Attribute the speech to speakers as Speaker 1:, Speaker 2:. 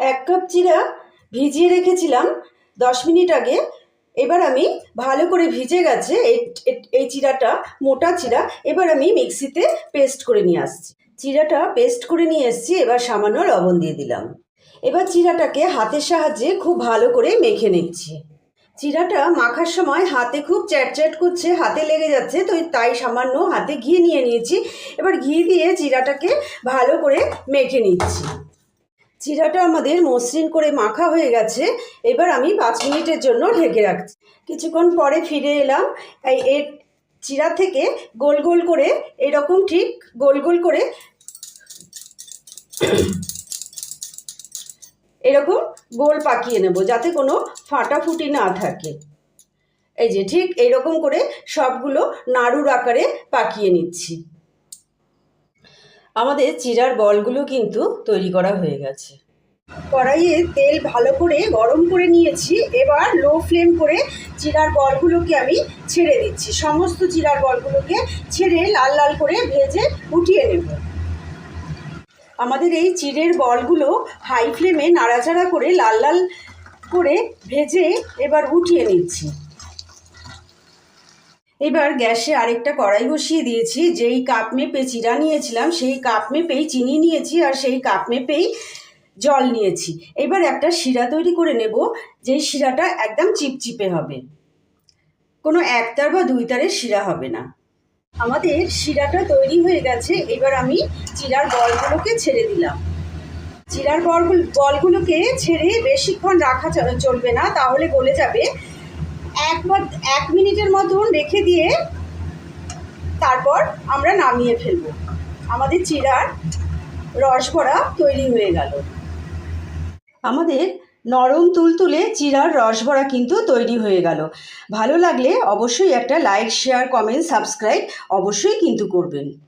Speaker 1: এক কাপ চিরা ভিজিয়ে রেখেছিলাম দশ মিনিট আগে। এবার আমি ভালো করে ভিজে গেছে এই চিরাটা মোটা চিরা এবার আমি মিক্সিতে পেস্ট করে নিয়ে আসছি। চিরাটা পেস্ট করে নিয়ে এসেছি, এবার সামান্য লবণ দিয়ে দিলাম। এবার চিরাটাকে হাতের সাহায্যে খুব ভালো করে মেখে নিচ্ছি। চিরাটা মাখার সময় হাতে খুব চ্যাট চ্যাট করছে, হাতে লেগে যাচ্ছে, তো তাই সামান্য হাতে ঘি নিয়ে নিয়েছি। এবার ঘি দিয়ে চিরাটাকে ভালো করে মেখে নিচ্ছি। চিরাটা আমাদের মসৃণ করে মাখা হয়ে গেছে, এবার আমি পাঁচ মিনিটের জন্য ঢেকে রাখছি। কিছুক্ষণ পরে ফিরে এলাম এর চিরা থেকে গোল গোল করে, এরকম ঠিক গোল গোল করে, এরকম গোল পাকিয়ে নেব যাতে কোনো ফাটাফুটি না থাকে। এই যে ঠিক এইরকম করে সবগুলো নাড়ুর আকারে পাকিয়ে নিচ্ছি। আমাদের চিরার বলগুলো কিন্তু তৈরি করা হয়ে গেছে। কড়াইয়ে তেল ভালো করে গরম করে নিয়েছি, এবার লো ফ্লেম করে চিরার বলগুলোকে আমি ছেড়ে দিচ্ছি। সমস্ত চিরার বলগুলোকে ছেড়ে লাল লাল করে ভেজে উঠিয়ে নেব। আমাদের এই চিড়ের বলগুলো হাই ফ্লেমে নাড়াচাড়া করে লাল লাল করে ভেজে এবার উঠিয়ে নিচ্ছি। এবার গ্যাসে আরেকটা কড়াই বসিয়ে দিয়েছি। যেই কাপ মেপে চিরা নিয়েছিলাম, সেই কাপ মেপেই চিনি নিয়েছি আর সেই কাপ মেপেই জল নিয়েছি। এবার একটা শিরা তৈরি করে নেব, যেই শিরাটা একদম চিপচিপে হবে। কোনো একতার বা দুই তারের শিরা হবে না। আমাদের শিরাটা তৈরি হয়ে গেছে, এবার আমি চিরার বলগুলোকে ছেড়ে দিলাম। চিরার বলগুলো, বলগুলোকে ছেড়ে বেশিক্ষণ রাখা চলবে না, তাহলে গলে যাবে এক এক মিনিটের মতন রেখে দিয়ে তারপর আমরা নামিয়ে ফেলব। আমাদের চিরার রসভরা তৈরি হয়ে গেল। আমাদের নরম তুলতুলে চিরার রসভরা কিন্তু তৈরি হয়ে গেল। ভালো লাগলে অবশ্যই একটা লাইক, শেয়ার, কমেন্ট, সাবস্ক্রাইব অবশ্যই কিন্তু করবেন।